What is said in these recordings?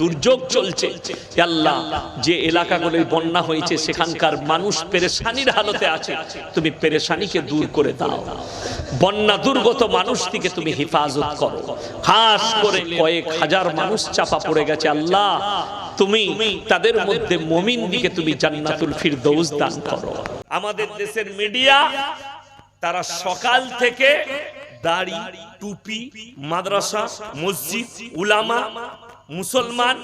দুর্যোগ চলছে। আল্লাহ, যে এলাকাগুলোয় বন্যা হয়েছে, সেখানকার মানুষ পেরেশানির হালতে আছে। তুমি পেরেশানিকে দূর করে দাও। বন্যা দুর্গত মানুষ থেকে তুমি হেফাজত করো। খাস করে কয়েক হাজার মানুষ চাপা পড়ে গেছে। আল্লাহ, তুমি তাদের মধ্যে মমিন দিকে তুমি জান্নাতুল ফিরদৌস দান করো। আমাদের দেশের মিডিয়া, তারা সকাল থেকে দাড়ি, টুপি, মাদ্রাসা, মসজিদ, উলামা মুসলমান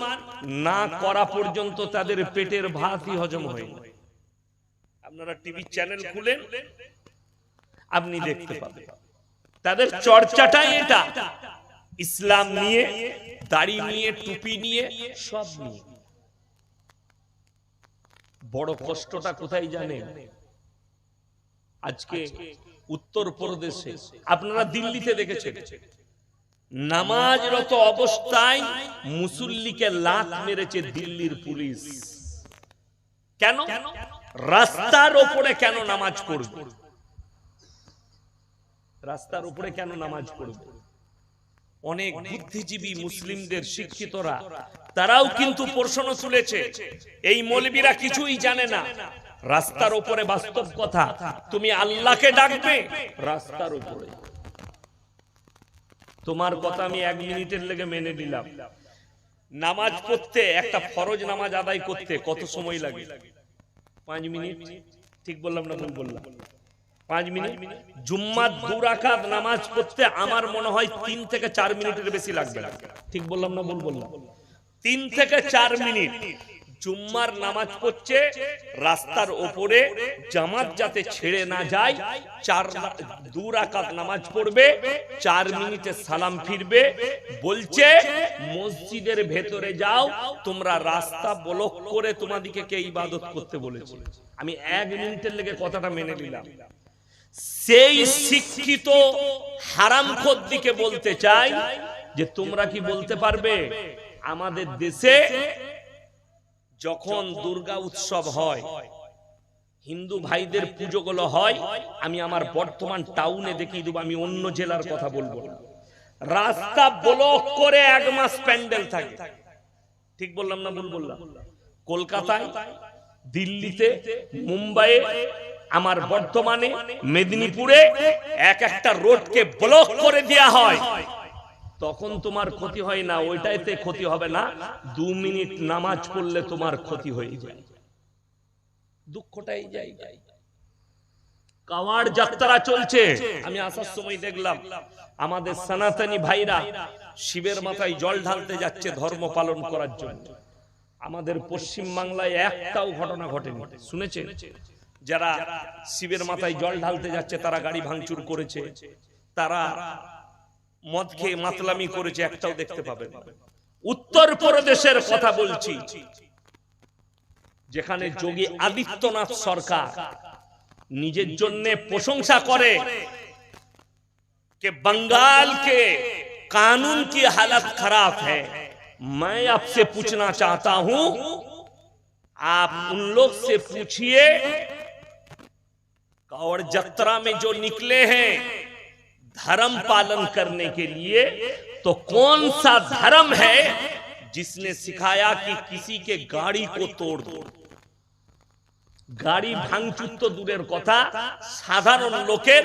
না করা পর্যন্ত তাদের পেটের ভাতই হজম হয়। আপনারা টিভি চ্যানেল খুলেন, আপনি দেখতে পাবেন। তাদের চর্চাটাই এটা। ইসলাম নিয়ে, দাড়ি নিয়ে, টুপি নিয়ে, সব নিয়ে। বড় কষ্টটা কোথায় জানেন? আজকে উত্তর প্রদেশে আপনারা দিল্লিতে দেখেছেন। নামাজরত অবস্থায় মুসল্লিকে লাত মেরেছে দিল্লির পুলিশ। কেন? রাস্তার ওপরে কেন নামাজ পড়বে? রাস্তার উপরে কেন নামাজ পড়বে? অনেক বুদ্ধিজীবী মুসলিমদের শিক্ষিতরা, তারাও কিন্তু প্রশ্ন তুলেছে, এই মৌলবীরা কিছুই জানে না। রাস্তার উপরে বাস্তব কথা, তুমি আল্লাহকে ডাকবে, রাস্তার উপরে। তোমার কথা আমি এক মিনিটের লেগে মেনে নিলাম। নামাজ পড়তে একটা ফরজ নামাজ আদায় করতে কত সময় লাগে? পাঁচ মিনিট? ঠিক বললাম না ভুল বললাম? পাঁচ মিনিট? জুম্মার দুরাকাত নামাজ পড়তে আমার মনে হয় তিন থেকে চার মিনিটের বেশি লাগবে। ঠিক বললাম না ভুল বললাম? তিন থেকে চার মিনিট। জুম্মার নামাজ পড়ছে, রাস্তার ওপরে জামাত যাতে ছেড়ে না যায়, চার দু রাকাত নামাজ পড়বে, চার মিনিটে সালাম ফিরবে, বলছে, মসজিদের ভেতরে যাও, তোমরা রাস্তা ব্লক করে তোমাদিকে কে ইবাদত করতে বলেছে? আমি এক মিনিটের লেগে কথাটা মেনে নিলাম। সেই শিক্ষিত হারামখোর দিকে বলতে চাই যে তোমরা কি বলতে পারবে? আমাদের দেশে যখন দুর্গা উৎসব হয় হিন্দু ভাইদের পুজোগুলো হয় আমি আমার বর্তমান টাউনে দেখিয়ে দেবো আমি অন্য জেলার কথা বলব না। রাস্তা ব্লক করে এক মাস প্যান্ডেল থাকে। ঠিক বললাম না ভুল বললাম? কলকাতায় দিল্লিতে মুম্বাইয়ে আমার বর্তমানে মেদিনীপুরে এক একটা রোডকে ব্লক করে দেয়া হয়। তখন তোমার ক্ষতি হয় না, ওইটাইতে ক্ষতি হবে না। দু মিনিট নামাজ পড়লে তোমার ক্ষতি হয়ে যায়। দুঃখটাই যাই যাই কাওয়ার যাত্রা চলছে। আমি আসার সময় দেখলাম, আমাদের সনাতনী ভাইরা শিবের মাথায় জল ঢালতে যাচ্ছে ধর্ম পালন করার জন্য। আমাদের পশ্চিম বাংলায় একটাও ঘটনা ঘটেনি। শুনেছে যারা শিবের মাথায় জল ঢালতে যাচ্ছে, তারা গাড়ি ভাঙচুর করেছে। তারা মদ খেয়ে মাতলামি করেছে একটাও দেখতে পাবেন উত্তর প্রদেশের কথা বলছি যেখানে যোগী আদিত্যনাথ সরকার নিজের জন্য প্রশংসা করে कि बंगाल के कानून की हालत खराब है मैं आपसे पूछना चाहता हूं आप उन लोग से पूछिए और जत्रा में जो निकले हैं धर्म पालन करने के लिए तो कौन सा धर्म है जिसने सिखाया कि किसी के गाड़ी को तोड़ दो গাড়ি ভাঙচুর তো দূরের কথা সাধারণ লোকের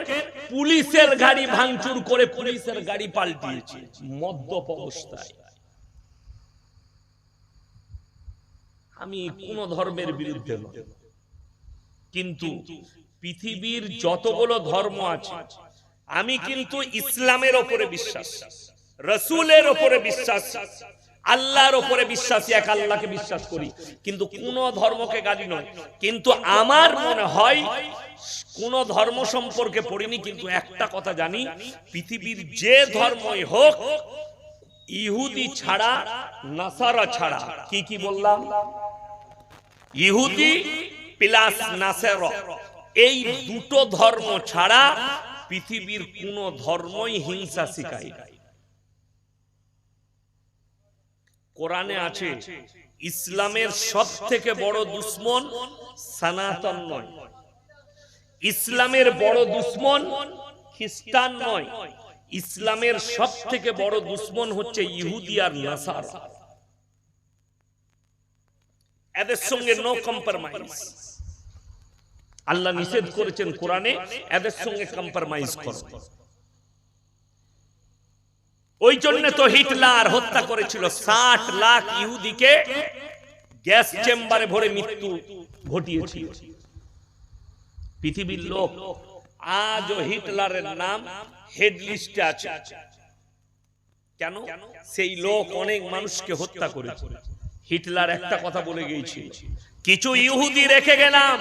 পুলিশের গাড়ি ভাঙচুর করে পুলিশের গাড়ি পাল্টিয়েছে মদ্যপ অবস্থায় আমি কোন ধর্মের বিরুদ্ধে নই কিন্তু পৃথিবীর যতগুলো ধর্ম আছে আমি কিন্তু ইসলামের ওপরে বিশ্বাস। রসুলের ওপরে বিশ্বাস। আল্লাহর ওপরে বিশ্বাসী এক আল্লাহকে বিশ্বাস করি। কিন্তু কোন ধর্মকে গালি নয়। কিন্তু আমার মনে হয় কোন ধর্ম সম্পর্কে পড়িনি কিন্তু একটা কথা জানি পৃথিবীর যে ধর্মই হোক ইহুদি ছাড়া নাসারা ছাড়া। কি কি বললাম? ইহুদি প্লাস নাসের। এই দুটো ধর্ম ছাড়া পৃথিবীর কোন ধর্মই হিংসা শিখায় কোরআনে আছে, ইসলামের সব থেকে বড় দুশ্মন সনাতন নয়। ইসলামের বড় দুশ্মন খ্রিস্টান নয়। ইসলামের সব থেকে বড় দুশ্মন হচ্ছে ইহুদি আর নাসারা। এদের সঙ্গে নো কম্প্রোমাইজ আল্লাহ নিষেধ করেছেন কোরআনে এদের সঙ্গে কম্প্রোমাইজ করো। ওই জন্য তো হিটলার হত্যা করেছিল। ষাট লাখ ইহুদিকে গ্যাস চেম্বারে ভরে মৃত্যু ঘটিয়েছিল। পৃথিবীর লোক আজও হিটলারের নাম হেড লিস্টে আছে। কেন? সেই লোক অনেক মানুষকে হত্যা করেছে হিটলার একটা কথা বলে গিয়েছিল। কিছু ইহুদি রেখে গেলাম।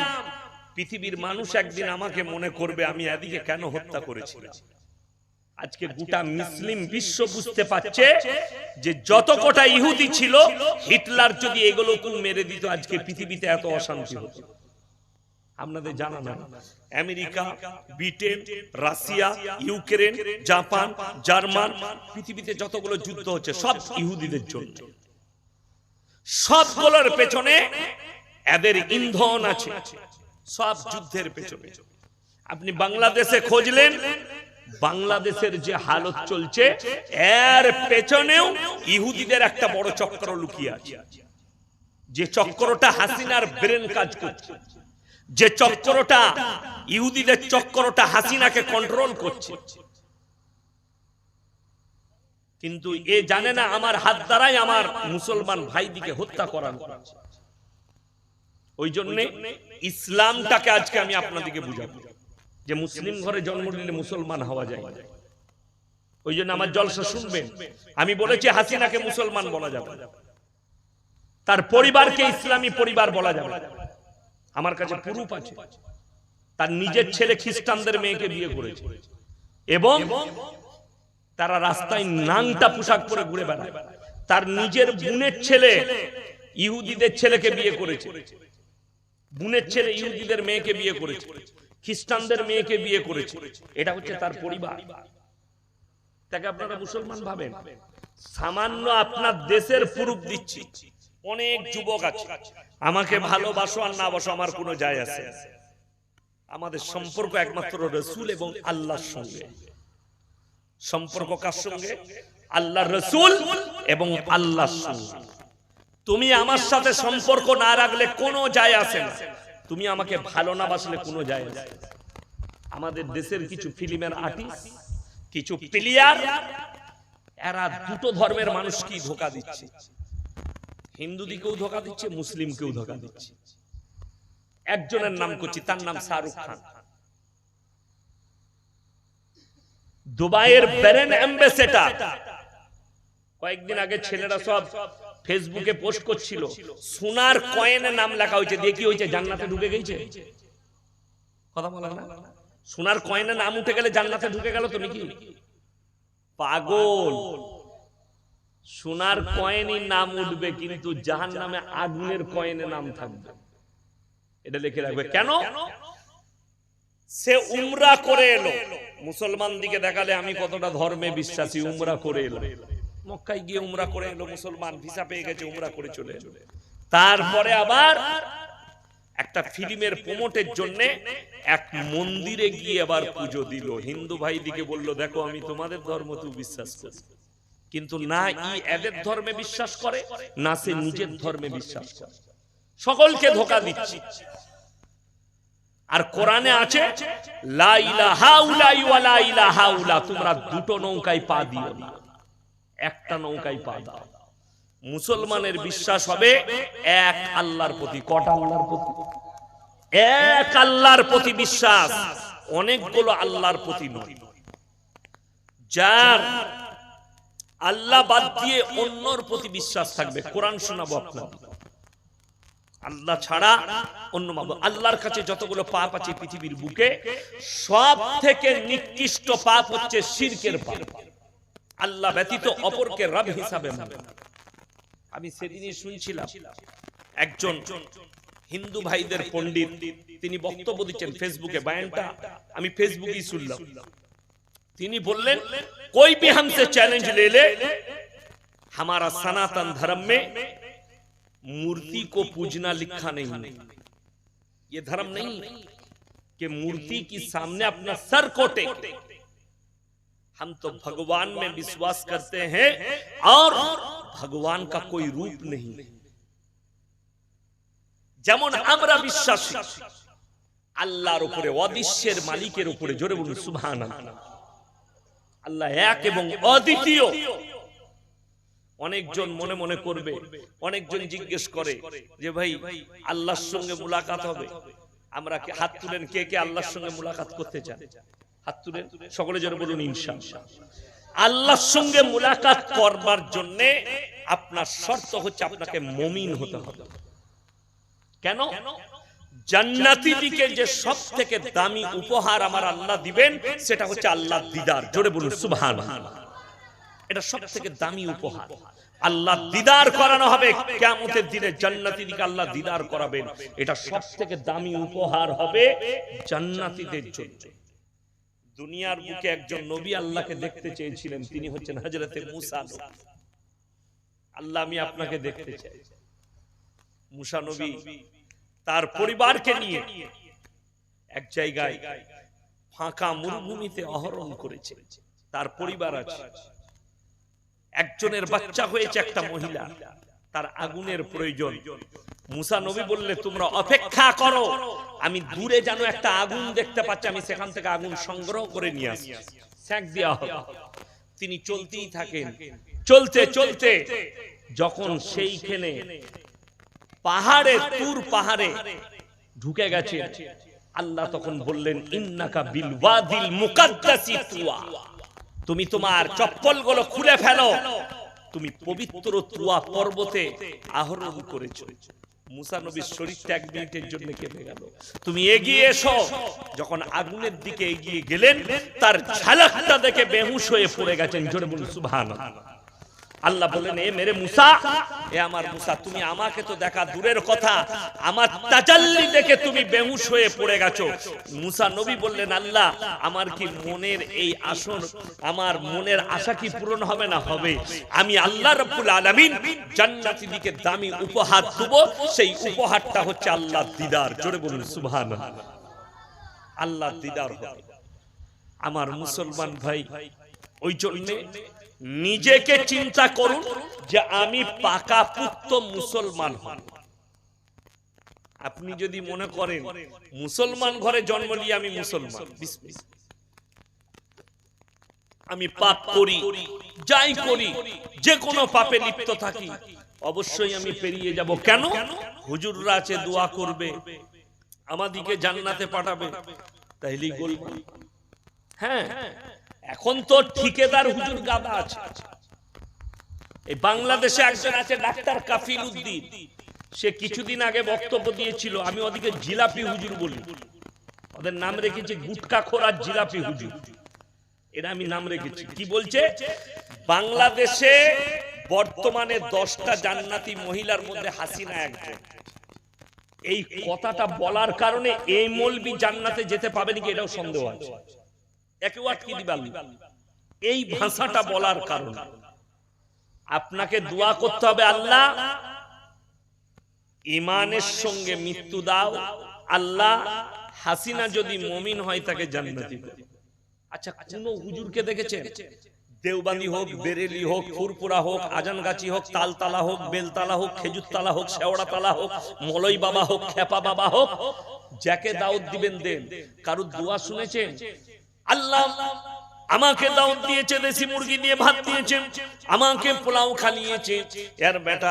পৃথিবীর মানুষ একদিন আমাকে মনে করবে আমি এদিকে কেন হত্যা করেছিলাম? আজকে গোটা মুসলিম বিশ্ব বুঝতে পারছে যে যত কটা ইহুদি ছিল হিটলার যদি এগুলোকে মেরে দিত আজকে পৃথিবীতে এত অশান্তি হতো। আপনাদের জানা না America Britain Russia Ukraine Japan German পৃথিবীতে যতগুলো যুদ্ধ হচ্ছে সব ইহুদিদের জন্য। সবগুলোর পেছনে এদের ইন্ধন আছে। সব যুদ্ধের পেছনে। আপনি বাংলাদেশে খোঁজলেন, বাংলাদেশের যে হালত চলছে, এর পেছনেও ইহুদিদের একটা বড় চক্র লুকিয়ে আছে। যে চক্রটা হাসিনার ব্রেন কাজ করছে, যে চক্রটা ইহুদিদের চক্রটা হাসিনাকে কন্ট্রোল করছে। কিন্তু এ জানে না আমার হাত দ্বারাই আমার মুসলমান ভাইদিকে হত্যা করানো। ওই জন্য ইসলামটাকে আজকে আমি আপনাদেরকে বুঝাবো। যে মুসলিম ঘরে জন্ম নিলে মুসলমান হওয়া যায়। ওই জন্য আমার জলসা শুনবেন। আমি বলেছি হাসিনাকে মুসলমান বলা যাবে। তার পরিবারকে ইসলামী পরিবার বলা যাবে। আমার কাছে প্রুফ আছে। তার নিজের ছেলে খ্রিস্টানদের মেয়েকে বিয়ে করেছে। এবং তারা রাস্তায় নাংটা পোশাক পরে ঘুরে বেড়ায়। তার নিজের বোনের ছেলে ইহুদিদের ছেলেকে বিয়ে করেছে। বোনের ছেলে ইহুদিদের মেয়েকে বিয়ে করেছে, খ্রিস্টানদের মেয়েকে বিয়ে করেছে, এটা হচ্ছে তার পরিবার। তাকে আপনারা মুসলমান ভাবেন? সামান্য আপনার দেশের প্রুফ দিচ্ছি। অনেক যুবক আছে। আমাকে ভালোবাসো আর না বাসো আমার কোনো যায় আছে আমাদের সম্পর্ক একমাত্র রসুল এবং আল্লাহর সঙ্গে। সম্পর্ক কার সঙ্গে? আল্লাহ রসুল এবং আল্লাহর সঙ্গে। তুমি আমার সাথে সম্পর্ক না রাখলে কোনো যায় আসে না। তুমি আমাকে ভালো না বাসলে কোনো যায় আসে। আমাদের দেশের কিছু ফিল্মের আর্টিস্ট কিছু প্লেয়ার এরা দুটো ধর্মের মানুষকেই ধোকা দিচ্ছে। হিন্দুদিকেও ধোকা দিচ্ছে, মুসলিমকেও ধোকা দিচ্ছে। একজনের নাম করছি, তার নাম শাহরুখ খান। দুবাইয়ের ব্যারেন অ্যাম্বাসেডার কয়েকদিন আগে ছেলেরা সব ফেসবুকে পোস্ট করছিল। সোনার কয়েনের নাম লেখা হয়েছে। দিয়ে কি হয়েছে। জান্নাতে ঢুকে গেছে? কথা বলা না? সোনার কয়েনের নাম উঠে গেলে জান্নাতে ঢুকে গেল তুমি কি পাগল। সোনার কয়েনই নাম উঠবে কিন্তু জাহান নামে আগুনের কয়েনে নাম থাকবে। এটা লিখে রাখবে। কেন? সে উমরা করে এলো। মুসলমান দিকে দেখালে আমি কতটা ধর্মে বিশ্বাসী। উমরা করে এলো। মক্কায় গিয়ে উমরা করে এলো মুসলমান ভিসা পেয়ে গেছে উমরা করে চলে তারপরে আবার একটা ফিল্মের প্রমোটের জন্য এক মন্দিরে গিয়ে আবার পুজো দিল। হিন্দু ভাই দিকে বলল দেখো আমি তোমাদের ধর্ম তো বিশ্বাস করি। কিন্তু না ই এদের ধর্মে বিশ্বাস করে না সে নিজের ধর্মে বিশ্বাস করে। সকলকে ধোকা দিচ্ছে। আর কোরআনে আছে তোমরা দুটো নৌকায় পা দিও না। একটা নৌকায় পা দাও। মুসলমানের বিশ্বাস হবে এক আল্লাহর প্রতি। কটা আল্লাহর প্রতি? এক আল্লাহর প্রতি বিশ্বাস। অনেকগুলো আল্লাহর প্রতি নয়। যার আল্লাহ বাদ দিয়ে অন্যর প্রতি বিশ্বাস থাকবে। কোরআন শোনাবো আপনাকে আল্লাহ ছাড়া অন্য মাবুদ আল্লাহর কাছে যতগুলো পাপ আছে পৃথিবীর বুকে সব থেকে নিকৃষ্ট পাপ হচ্ছে শিরকের পাপ। আল্লাহ ব্যতীত অপরকে রব হিসাবে মানে আমি সেদিনই শুনছিলাম একজন হিন্দু ভাইদের পণ্ডিত তিনি বক্তব্য দিচ্ছেন ফেসবুকে বায়ানটা আমি ফেসবুকেই শুনলাম তিনি বললেন कोई भी हमसे चैलेंज ले ले हमारा सनातन धर्म में मूर्ति को पूजना लिखा नहीं है ये धर्म नहीं कि मूर्ति की सामने अपना सर को टेक हम तो भगवान में विश्वास करते हैं और भगवान का कोई रूप नहीं যেমন আমরা বিশ্বাসী আল্লাহর উপরে অদৃশ্যের মালিকের উপরে জোরে বলুন সুবহান আল্লাহ এক এবং অদ্বিতীয় অনেকজন মনে মনে করবে অনেকজন জিজ্ঞেস করে যে ভাই আল্লাহর সঙ্গে মুলাকাত হবে আমরা কি হাত তুলেন কে কে আল্লাহর সঙ্গে মুলাকাত করতে চান হাত তুলেন সকলে যেন বলুন ইনশাআল্লাহ। আল্লাহর সঙ্গে মুলাকাত করবার জন্য আপনার শর্ত হচ্ছে আপনাকে মমিন হতে হবে। কেন? জান্নাতি দিকে যে সব থেকে দামি উপহার আমার আল্লাহ দিবেন সেটা হচ্ছে আল্লাহ দিদার। জোরে বলুন সুবহান এটা সব থেকে দামি উপহার। আল্লাহ দিদার করানো হবে কেমতের দিনে জান্নাতি দিকে আল্লাহ দিদার করাবেন। এটা সব থেকে দামি উপহার হবে জান্নাতীদের জন্য। দুনিয়ার বুকে একজন নবী আল্লাহকে দেখতে চেয়েছিলেন তিনি হচ্ছেন হজরতে মুসা আল্লাহ আমি আপনাকে দেখতে চাই। মুসা নবী তার পরিবারকে নিয়ে এক জায়গায় ফাঁকা মরুভূমিতে অহরণ করেছে। তার পরিবার আছে। একজনের বাচ্চা হয়েছে একটা মহিলা। তার আগুনের প্রয়োজন। মুসা নবী বললে তোমরা অপেক্ষা করো। আমি দূরে যেন একটা আগুন দেখতে পাচ্ছি আমি সেখান থেকে আগুন সংগ্রহ করে নিয়ে আসি স্যাক দেওয়া হবে তিনি চলতেই থাকেন। চলতে চলতে যখন সেইখানে পাহাড়ে তুর পাহাড়ে ঢুকে গেছে। আল্লাহ তখন বললেন ইন্নাকা বিল ওয়াদিল মুকাদ্দাসি তুয়া। তুমি তোমার চপ্পলগুলো খুলে ফেলো। তুমি পবিত্র তুয়া পর্বতে আহরণ করেছ। মুসা নবীর শরীরটা এক মিনিটের জন্য কেঁপে গেল। তুমি এগিয়ে এসো। যখন আগুনের দিকে এগিয়ে গেলেন, তার ঝালাকটা দেখে বেহুশ হয়ে পড়ে গেছেন। জোরে বলুন, সুবহানাল্লাহ। আল্লাহ বলেন এ মেরে মুসা, এ আমার মুসা, তুমি আমাকে তো দেখা দূরের কথা। আমার তাজাল্লি দেখে তুমি বেহুশ হয়ে পড়ে গেছো। মুসা নবী বললেন, আল্লাহ, আমার কি মনের এই আসন, আমার মনের আশা কি পূরণ হবে না হবে? আমি আল্লাহ রাব্বুল আলামিন জান্নাতি দিকে দামি উপহার দেব। সেই উপহারটা হচ্ছে আল্লাহ দিদার। জোরে বলুন, সুবহানাল্লাহ। আল্লাহ দিদার হবে। আমার মুসলমান ভাই, ওই জন্যে নিজেকে চিন্তা করুন যে আমি পাকা পুক্ত মুসলমান হন আপনি যদি মনে করেন, মুসলমান ঘরে জন্ম নিয়ে আমি মুসলমান আমি পাপ করি, যাই করি, যে কোনো পাপে লিপ্ত থাকি, অবশ্যই আমি পেরিয়ে যাব। কেন? হুজুররা আছে, দোয়া করবে, আমাদিকে জান্নাতে পাঠাবে তাইলেই গোলমাল হ্যাঁ এখন তো ঠিকেদার হুজুর গাদা আছে। এই বাংলাদেশে একজন আছে ডাক্তার কাফিল উদ্দিন। সে কিছুদিন আগে বক্তব্য দিয়েছিল, আমি ওদিকে জিলাপি হুজুর বলি। ওদের নাম রেখেছি গুটকা খোরার জিলাপি হুজুর। এটা আমি নাম রেখেছি। কি বলছে? বাংলাদেশে বর্তমানে দশটা জান্নাতি মহিলার মধ্যে হাসিনা একজন। এই কথাটা বলার কারণে এই মলবি জান্নাতে যেতে পাবে নাকি এটাও সন্দেহ আছে। একে আটকে দিবাল। এই ভাষাটা বলার কারণ। আপনাকে দোয়া করতে হবে আল্লাহ। ইমানের সঙ্গে মৃত্যু দাও। আল্লাহ হাসিনা যদি মমিন হয় তাকে জান্নাতি করো। আচ্ছা কোন হুজুরকে দেখেছেন? দেওবান্দি হোক বেরেলি হোক ফুরপুরা হোক আজানগাছি হোক তালতালা হোক বেলতালা হোক খেজুরতলা হোক শেওড়াতলা হোক মলই বাবা হোক খেপা বাবা হোক যাকে দাউদ দিবেন দেন। কারুর দোয়া শুনেছেন? আল্লাহ আমাকে দাউদ দিয়েছে দেশি মুরগি দিয়ে ভাত দিয়েছে আমাকে পোলাও খালিয়েছে এর বেটা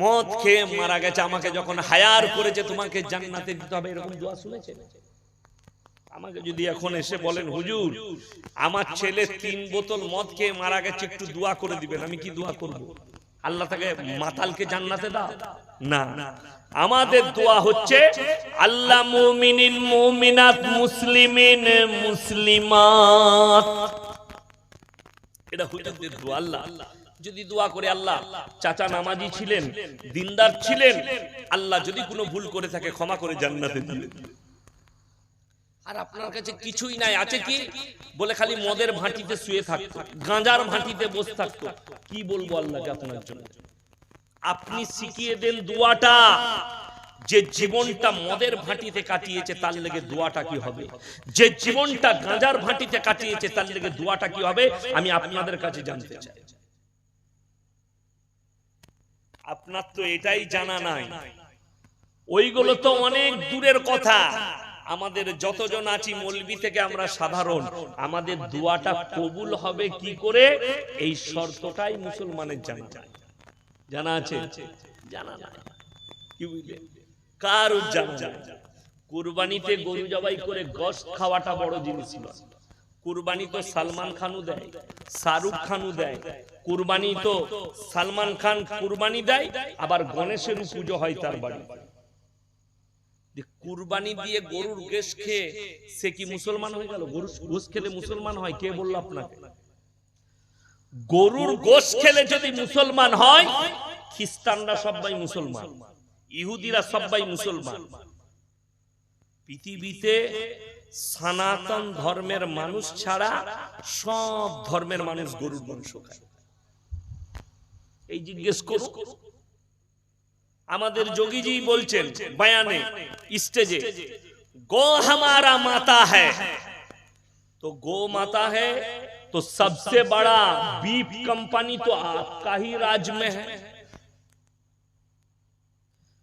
মদ খেয়ে মারা গেছে, আমাকে যখন হায়ার করেছে, তোমাকে জান্নাতে দিতে হবে, এরকম দোয়া শুনেছেন? আমাকে যদি এখন এসে বলেন, হুজুর, আমার ছেলে তিন বোতল মদ খেয়ে মারা গেছে, একটু দোয়া করে দিবেন, আমি কি দোয়া করব? আল্লাহ তাকে মাতালকে জান্নাতে দাও। না। আমাদের দোয়া হচ্ছে আল্লাহ মুমিনিন মুমিনাত মুসলিমিন মুসলিমাত। এটা হুজুরদের দোয়া আল্লাহ। যদি দোয়া করে আল্লাহ চাচা নামাজি ছিলেন দিনদার ছিলেন আল্লাহ যদি কোনো ভুল করে থাকে ক্ষমা করে জান্নাতে দিলেন আর আপনার কাছে কিছুই নাই। আছে কি? বলে খালি মদের ভাঁটিতে শুয়ে থাকতো। গাঁজার ভাঁটিতে বসে থাকতো। কি বলব আল্লাহকে আপনার জন্য? আপনি শিখিয়ে দেন দোয়াটা। যে জীবনটা মদের ভাঁটিতে কাটিয়েছে তার লেগে দোয়াটা কি হবে? যে জীবনটা গাঁজার ভাঁটিতে কাটিয়েছে তার লেগে দোয়াটা কি হবে? আমি আপনাদের কাছে জানতে চাই। আপনার তো এটাই জানা নাই। ওইগুলো তো অনেক দূরের কথা। আমাদের যতজন আছি মলবি থেকে আমরা সাধারণ আমাদের দোয়াটা কবুল হবে কি করে? এই শর্তটাই মুসলমানের জানা জানা। আছে। জানা নাই। কি বুঝলে? কার জানা যায় কুরবানিতে গরু জবাই করে গোশ খাওয়াটা বড় জিনিস নয়। কুরবানি তো সালমান খানও দেয়। শাহরুখ খানও দেয়। কুরবানি তো সালমান খান কুরবানি দেয় আবার গণেশেরও পুজো হয় তার বাড়ি কুরবানি দিয়ে গরুর গোশ খেয়ে সে কি মুসলমান হয়ে গেল? গরুর গোশ খেলে মুসলমান হয়? কে বলল আপনাকে? গরুর গোশ খেলে যদি মুসলমান হয়, খ্রিস্টানরা সবাই মুসলমান, ইহুদিরা সবাই মুসলমান। পৃথিবীতে সনাতন ধর্মের মানুষ ছাড়া সব ধর্মের মানুষ গরুর মাংস খায়। এই জিজ্ঞেস করো আমাদের যোগীজি বলছেন বয়ানে স্টেজে গো हमारा माता है तो गो माता है तो सबसे बड़ा बीफ कंपनी तो आपका ही राज में है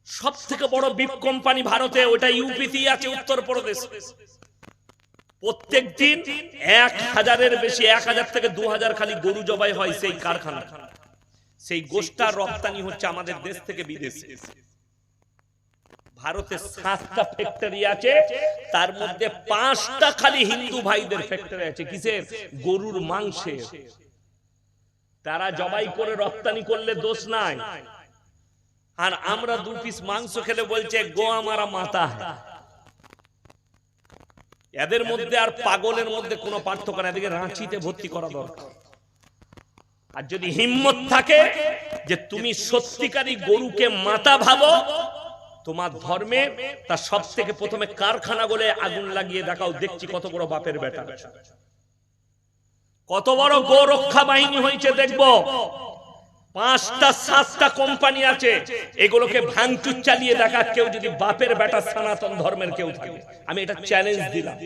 সব থেকে বড় বিপ কোম্পানি ভারতে ওটা ইউপিতে আছে উত্তরপ্রদেশ প্রত্যেক দিন এক হাজারের বেশি এক হাজার থেকে দু হাজার খালি গরু জবাই হয় সেই কারখানা সেই গোষ্ঠা রপ্তানি হচ্ছে আমাদের দেশ থেকে বিদেশে। ভারতে সাতটা ফ্যাক্টরি আছে তার মধ্যে পাঁচটা খালি হিন্দু ভাইদের ফ্যাক্টরি আছে। কিসের? গরুর মাংসের। তারা জবাই করে রপ্তানি করলে দোষ নাই। আর আমরা দু পিস মাংস খেলে বলছে গো আমারা মাতা এদের মধ্যে আর পাগলের মধ্যে কোনো পার্থক্য না এদিকে রাঁচিতে ভর্তি করা দরকার। আর যদি হিম্মত থাকে যে তুমি সত্যিকারী গরুকে মাতা ভাবো, তোমার ধর্মে তার সব থেকে প্রথমে কারখানা বলে আগুন লাগিয়ে দেখাও, দেখছি কত বড় বাপের বেটা। কত বড় গো রক্ষা বাহিনী হয়েছে, দেখব। পাঁচটা, সাতটা কোম্পানি আছে, এগুলোকে ভাঙচুর চালিয়ে দেখা কেউ যদি বাপের বেটা সনাতন ধর্মের কেউ থাকে। আমি এটা চ্যালেঞ্জ দিলাম।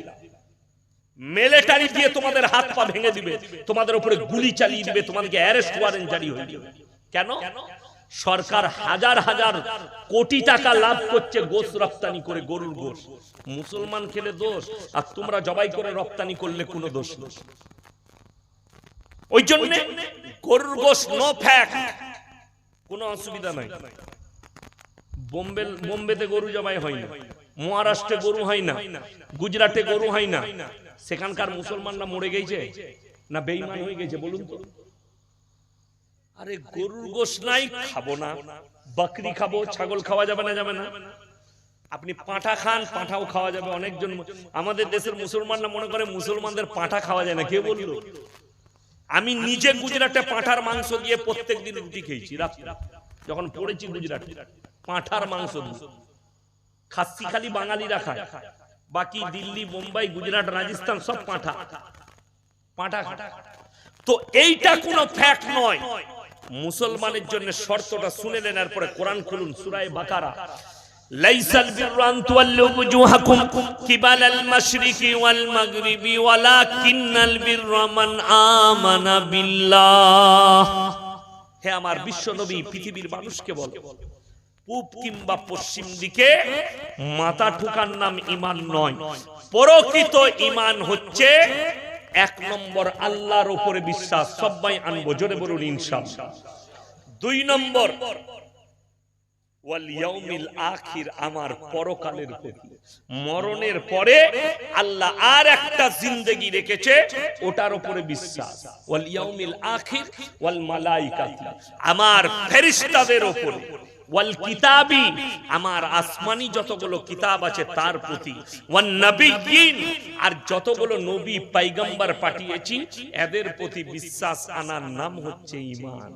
মিলিটারি দিয়ে তোমাদের হাত পা ভেঙে দিবে, তোমাদের উপরে গুলি চালিয়ে দিবে, তোমাদেরকে অ্যারেস্ট ওয়ারেন্ট জারি হয়ে যাবে। কেন? সরকার হাজার হাজার কোটি টাকা লাভ করছে গোস রপ্তানি করে গরুর গোস মুসলমান খেলে দোষ, আর তোমরা জবাই করে রপ্তানি করলে কোনো দোষ নেই। ওই জন্য গরুর গোস নো ফ্যাক কোনো অসুবিধা নাই। বোম্বে বোম্বেতে গরু জবাই হয় না। মহারাষ্ট্রে গরু হয় না। গুজরাটে গরু হয় না। সেখানকার মুসলমানরা মরে গেছে না বেইমান হয়ে গেছে, বলুন তো। আরে গরুর গোস নাই, খাব না। বকরি খাব, ছাগল খাওয়া যাবে না যাবে না। আপনি পাঁঠা খান, পাঁঠাও খাওয়া যাবে অনেকজন। আমাদের দেশের মুসলমানরা মনে করে মুসলমানদের পাঁঠা খাওয়া যায় না কে বলল? আমি নিজে গুজরাটে পাঁঠার মাংস দিয়ে প্রত্যেক দিন রুটি খেয়েছি যখন পড়েছি গুজরাটে, পাঁঠার মাংস খাসি খালি বাঙালিরা খায়। বাকি দিল্লি মুম্বাই গুজরাট রাজস্থান সব পাঁঠা পাঁঠা খায়। তো এইটা কোনো ফ্যাক্ট নয় মুসলমানের জন্য শর্তটা শুনে নেন এরপরে কোরআন খুলুন সুরায় বাকারা ليس البر أن تولوا وجوهكم قبل المشرق والمغرب ولكن البر من آمن بالله হে আমার বিশ্ব নবী পৃথিবীর মানুষকে বল পূব কিংবা পশ্চিম দিকে মাথা ঠুকার নাম ইমান নয়। প্রকৃত ইমান হচ্ছে এক নম্বর আল্লাহর উপরে বিশ্বাস। সবাই আনব জোরে বলুন ইনশাআল্লাহ দুই নম্বর আখির আমার পরকালের প্রতি। মরণের পরে আল্লাহ আর একটা জিন্দেগি রেখেছে ওটার উপরে বিশ্বাস। ওয়াল ইয়াউমিল আখির ওয়াল মালাইকাতি আমার ফেরেশতাদের উপরে। ওয়াল কিতাবি, আমার আসমানি যতগুলো কিতাব আছে তার প্রতি। ওয়ান নবিয়িন আর যতগুলো নবী পয়গম্বর পাঠিয়েছি, এদের প্রতি বিশ্বাস আনার নাম হচ্ছে ঈমান।